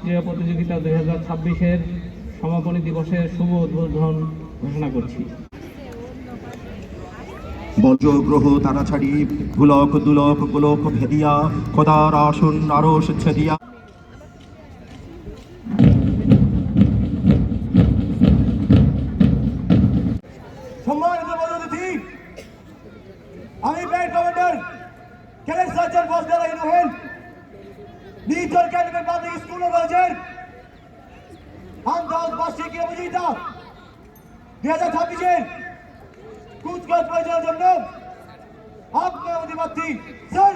ক্রীড়া প্রতিযোগিতা দুই হাজার ছাব্বিশের সমাপনী দিবসের শুভ উদ্বোধন ঘোষণা করছি। বজ্রগ্রহ তারা ছাড়ি গুলক দুলক গোলক ভেদিয়া খোদার আসন আরস ছেদিয়া। সম্মানিত हमें बैंड कमांडर खेले सर्जन बस दे रही नोहेल नीचर कैंड में बात नहीं स्कूल और रजर हम दाउद बस चेक किया मुझे इतना था पीछे कुछ गलत बजा जमना आप में अधिमत्ती सर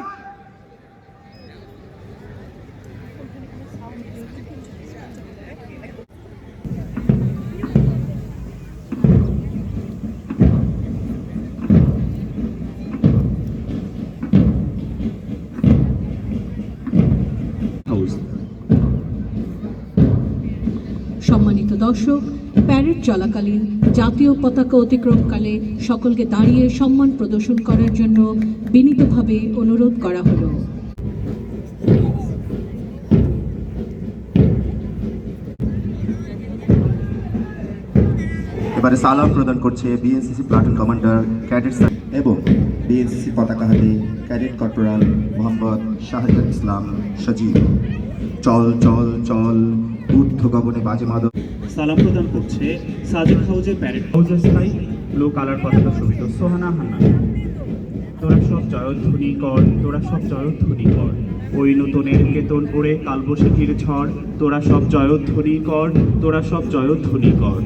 দর্শক প্যারেড চলাকালীন জাতীয় পতাকা অতিক্রমকালে সকলকে দাঁড়িয়ে সম্মান প্রদর্শন করার জন্য বিনীতভাবে অনুরোধ করা হলো। এবারে সালাম প্রদান করছে বিএনসিসি প্লাটুন কমান্ডার ক্যাডেট এবং বিএনসিসি পতাকা হাতে ক্যাডেট কর্পোরাল মোহাম্মদ শাহজাদ ইসলাম সজীব। চল চল চল ঊর্ধ্ব গগনে বাজে মাদক। সালাম প্রদান করছে সাজেক হাউজের প্যারেড। হাউজের স্থায়ী ব্লু কালার পতাকা শোভিত সোহানা হান্না তোরা সব জয়ধ্বনি কর, তোরা সব জয়ধ্বনি কর। ওই নতুনের কেতন ওড়ে কালবৈশাখীর ঝড়, তোরা সব জয়ধ্বনি কর, তোরা সব জয়ধ্বনি কর।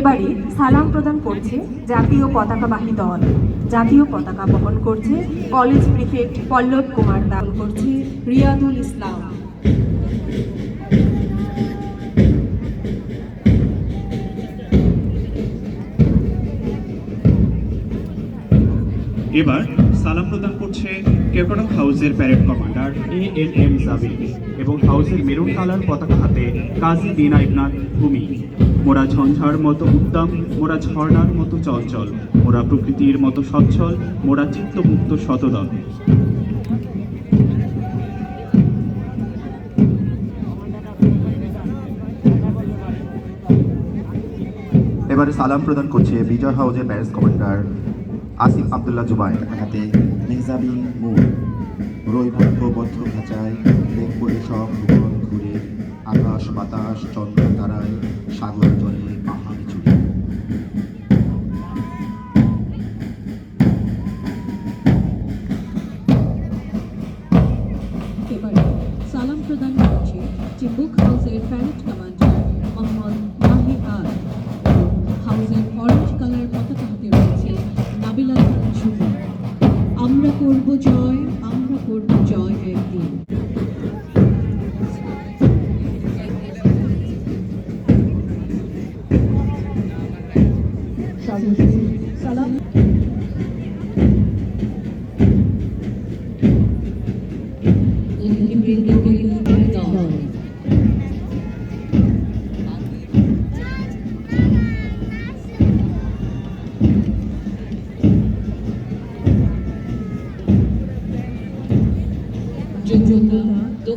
এবারে সালাম প্রদান করছে জাতীয় পতাকাবাহী দল। জাতীয় পতাকা বহন করছে কলেজ প্রিফেক্ট পল্লব কুমার দান করছে রিয়াদুল ইসলাম। এবার সালাম প্রদান করছে কেকড়ক হাউসের parade commander A L M Jabir এবং হাউসের মেরুন কালার পতাকা হাতে কাজী বিন আইবনাথ ভূমি। মোরা ঝঞ্ঝার মতো উদ্দাম মোরা ঝর্ণার মতো চঞ্চল মোরা প্রকৃতির মতো সচ্ছল মোরা চিত্তমুক্ত শতদল এবারে সালাম প্রদান করছে বিজয় হাউজের প্যারিস কমান্ডার আসিফ আবদুল্লাহ জুবাই হাতে মেহজাবি মুখ রৈবদ্ধ খাঁচায় দেখব সব ভুবন ঘুরে আকাশ বাতাস চন্দ্র book.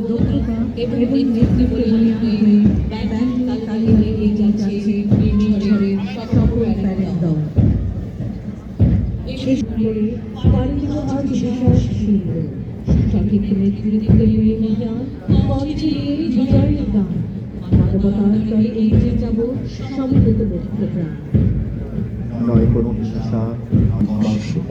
দক্ষতা এবং নেতৃত্ববানী হয়ে ব্যান্ড তালিকা এগিয়ে যাচ্ছে নির্ঝরের সকল প্যারেড দল। শেষ করে পালিত আজ শিল্প সঠিক নেতৃত্ব নিয়ে নিয়ে মঞ্চে নিয়ে বিজয়ের মানবতার জয় এগিয়ে যাব সমবেত বক্তব্য নয় কোনো সুখ